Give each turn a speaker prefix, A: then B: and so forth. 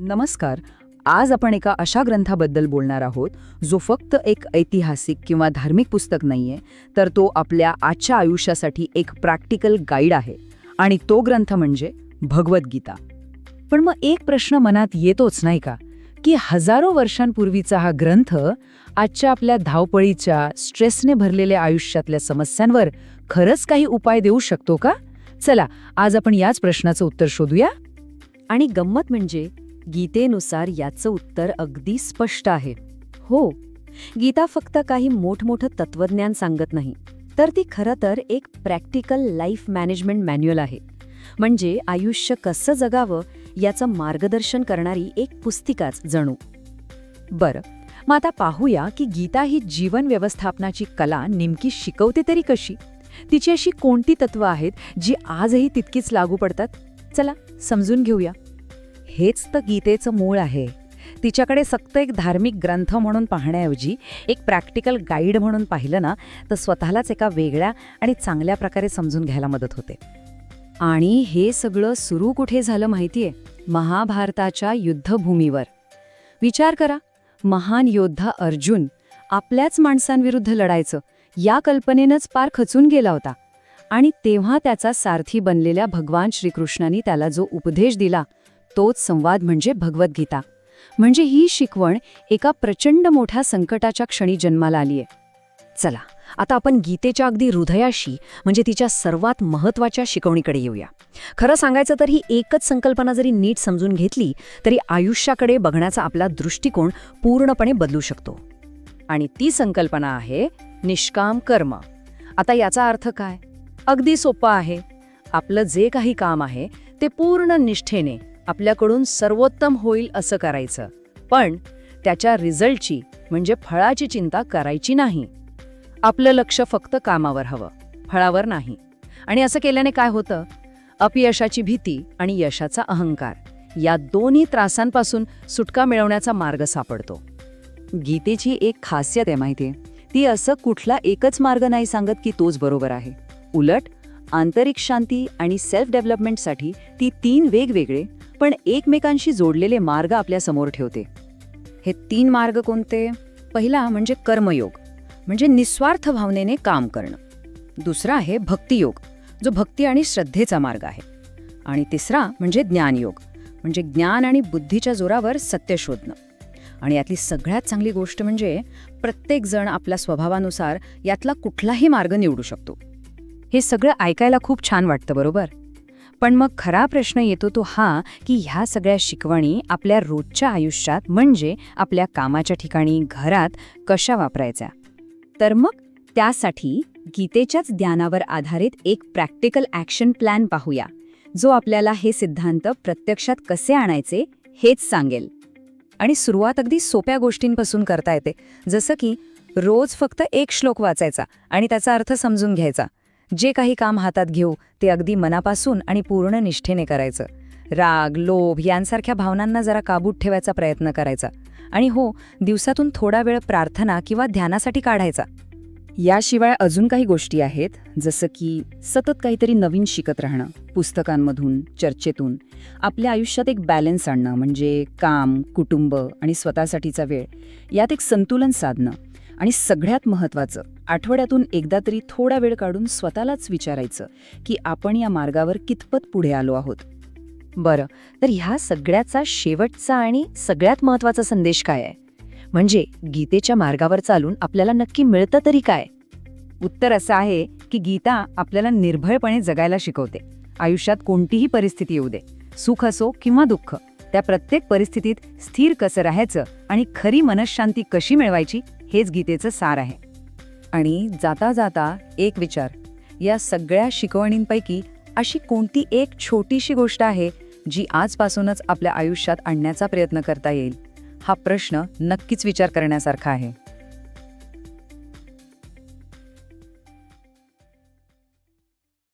A: नमस्कार. आज आपण एका अशा ग्रंथाबद्दल बोलणार आहोत जो फक्त एक ऐतिहासिक किंवा धार्मिक पुस्तक नाहीये तर तो आपल्या आजच्या आयुष्यासाठी एक प्रॅक्टिकल गाईड आहे. आणि तो ग्रंथ म्हणजे भगवद्गीता. पण मग एक प्रश्न मनात येतोच नाही का? की हजारो वर्षांपूर्वीचा हा ग्रंथ आजच्या आपल्या धावपळीच्या स्ट्रेसने भरलेल्या आयुष्यातल्या समस्यांवर खरंच काही उपाय देऊ शकतो का? चला आज आपण याच प्रश्नाचं उत्तर शोधूया.
B: आणि गंमत म्हणजे गीतेनुसार याचं उत्तर अगदी स्पष्ट आहे. हो गीता फक्त काही मोठमोठं तत्वज्ञान सांगत नाही तर ती खरं तर एक प्रॅक्टिकल लाईफ मॅनेजमेंट मॅन्युअल आहे. म्हणजे आयुष्य कसं जगावं याचं मार्गदर्शन करणारी एक पुस्तिकाच जणू.
A: बरं मग आता पाहूया की गीता ही जीवन व्यवस्थापनाची कला नेमकी शिकवते तरी कशी? तिची अशी कोणती तत्व आहेत जी आजही तितकीच लागू पडतात? चला समजून घेऊया. हेच तर गीतेचं मूळ आहे. तिच्याकडे फक्त एक धार्मिक ग्रंथ म्हणून पाहण्याऐवजी एक प्रॅक्टिकल गाईड म्हणून पाहिलं ना तर स्वतःलाच एका वेगळ्या आणि चांगल्या प्रकारे समजून घ्यायला मदत होते. आणि हे सगळं सुरू कुठे झालं माहितीये? महाभारताच्या युद्धभूमीवर. विचार करा महान योद्धा अर्जुन आपल्याच माणसांविरुद्ध लढायचं या कल्पनेनंच पार खचून गेला होता. आणि तेव्हा त्याचा सारथी बनलेल्या भगवान श्रीकृष्णांनी त्याला जो उपदेश दिला तोच संवाद म्हणजे भगवद्गीता. म्हणजे ही शिकवण एका प्रचंड मोठ्या संकटाच्या क्षणी जन्माला आलीये. चला आता आपण गीतेच्या अगदी हृदयाशी म्हणजे तिच्या सर्वात महत्त्वाच्या शिकवणीकडे येऊया. खरं सांगायचं तर ही एकच संकल्पना जरी नीट समजून घेतली तरी आयुष्याकडे बघण्याचा आपला दृष्टिकोन पूर्णपणे बदलू शकतो. आणि ती संकल्पना आहे निष्काम कर्म. आता याचा अर्थ काय? अगदी सोपा आहे. आपलं जे काही काम आहे ते पूर्ण निष्ठेने आपल्याकडून सर्वोत्तम होईल असं करायचं. पण त्याच्या रिझल्टची म्हणजे फळाची चिंता करायची नाही. आपलं लक्ष फक्त कामावर हवं फळावर नाही. आणि असं केल्याने काय होतं? अपयशाची भीती आणि यशाचा अहंकार या दोन्ही त्रासांपासून सुटका मिळवण्याचा मार्ग सापडतो. गीतेची एक खासियत आहे माहितीये. ती असं कुठला एकच मार्ग नाही सांगत की तोच बरोबर आहे. उलट आंतरिक शांती आणि सेल्फ डेव्हलपमेंटसाठी ती तीन वेगवेगळे पण एकमेकांशी जोडलेले मार्ग आपल्यासमोर ठेवते. हे तीन मार्ग कोणते? पहिला म्हणजे कर्मयोग म्हणजे निस्वार्थ भावनेने काम करणं. दुसरा आहे भक्तियोग जो भक्ती आणि श्रद्धेचा मार्ग आहे. आणि तिसरा म्हणजे ज्ञानयोग म्हणजे ज्ञान आणि बुद्धीच्या जोरावर सत्य शोधणं. आणि यातली सगळ्यात चांगली गोष्ट म्हणजे प्रत्येकजण आपल्या स्वभावानुसार यातला कुठलाही मार्ग निवडू शकतो. हे सगळं ऐकायला खूप छान वाटतं बरोबर? पण मग खरा प्रश्न येतो तो हा की ह्या सगळ्या शिकवणी आपल्या रोजच्या आयुष्यात म्हणजे आपल्या कामाच्या ठिकाणी घरात कशा वापरायच्या? तर मग त्यासाठी गीतेच्याच ज्ञानावर आधारित एक प्रॅक्टिकल ॲक्शन प्लॅन पाहूया जो आपल्याला हे सिद्धांत प्रत्यक्षात कसे आणायचे हेच सांगेल. आणि सुरुवात अगदी सोप्या गोष्टींपासून करता येते जसं की रोज फक्त एक श्लोक वाचायचा आणि त्याचा अर्थ समजून घ्यायचा. जे काही काम हातात घेऊ ते अगदी मनापासून आणि पूर्ण निष्ठेने करायचं. राग लोभ यांसारख्या भावनांना जरा काबूत ठेवायचा प्रयत्न करायचा. आणि हो दिवसातून थोडा वेळ प्रार्थना किंवा ध्यानासाठी काढायचा. याशिवाय अजून काही गोष्टी आहेत जसं की सतत काहीतरी नवीन शिकत राहणं पुस्तकांमधून चर्चेतून. आपल्या आयुष्यात एक बॅलन्स आणणं म्हणजे काम कुटुंब आणि स्वतःसाठीचा वेळ. यात एक संतुलन साधणं. आणि सगळ्यात महत्त्वाचं आठवड्यातून एकदा तरी थोडा वेळ काढून स्वतःलाच विचारायचं की आपण या मार्गावर कितपत पुढे आलो आहोत. बरं तर ह्या सगळ्याचा शेवटचा आणि सगळ्यात महत्त्वाचा संदेश काय आहे? म्हणजे गीतेच्या मार्गावर चालून आपल्याला नक्की मिळतं तरी काय? उत्तर असं आहे की गीता आपल्याला निर्भयपणे जगायला शिकवते. आयुष्यात कोणतीही परिस्थिती येऊ दे. सुख असो किंवा दुःख त्या प्रत्येक परिस्थितीत स्थिर कसं राहायचं आणि खरी मनशांती कशी मिळवायची हेच गीतेचं सार आहे. आणि जाता जाता एक विचार या सगळ्या शिकवणींपैकी अशी कोणती एक छोटीशी गोष्ट आहे जी आजपासूनच आपल्या आयुष्यात आणण्याचा प्रयत्न करता येईल? हा प्रश्न नक्कीच विचार करण्यासारखा आहे.